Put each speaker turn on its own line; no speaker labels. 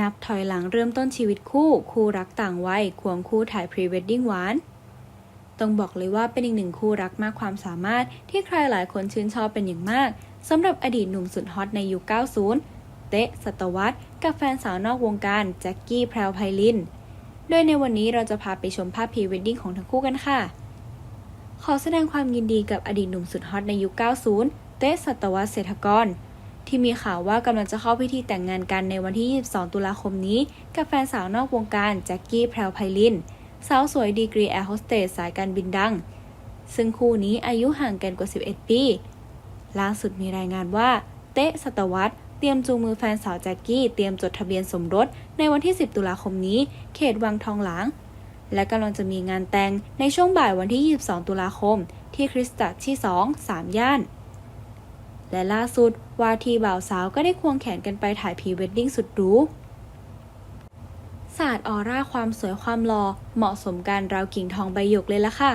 นับถอยหลังเริ่มต้นชีวิตคู่ คู่รักต่างวัยควงคู่ถ่ายพรีเวดดิ้งหวาน ต้องบอกเลยว่าเป็นอีกหนึ่งคู่รักมากความสามารถที่ใครหลายคนชื่นชอบเป็นอย่างมากสำหรับอดีตหนุ่มสุดฮอตในยุค 90 เตะสัตวัตกับแฟนสาวนอกวงการแจ็คกี้แพรวไพลิน โดยในวันนี้เราจะพาไปชมภาพพรีเวดดิ้งของทั้งคู่กันค่ะ ขอแสดงความยินดีกับอดีตหนุ่มสุดฮอตในยุค 90 เตะสัตวัตเศรษฐกร ที่มีข่าวว่ากำลังจะเข้าพิธีแต่งงานกันในวันที่ 22 ตุลาคมนี้ กับแฟนสาวนอกวงการแจ็คกี้แพรวไพลิน สาวสวยดีกรีแอร์โฮสเตสสายการบินดัง ซึ่งคู่นี้อายุห่างกันกว่า 11 ปีล่าสุดมีรายงานว่า เตะสัตวัตเตรียมจูงมือแฟนสาวแจ็คกี้เตรียมจดทะเบียนสมรสในวันที่ 10 ตุลาคมนี้ เขตวังทองหลาง และกำลังจะมีงานแต่งในช่วงบ่ายวันที่ 22 ตุลาคม ที่คริสตจักรที่ 2 3 ย่าน และล่าสุดว่าที่บ่าวสาวก็ได้ควงแขนกันไปถ่ายพรีเวดดิ้งสุดหรูศาสตร์ออร่าความสวยความหล่อเหมาะสมกันราวกิ่งทองใบหยกเลยละค่ะ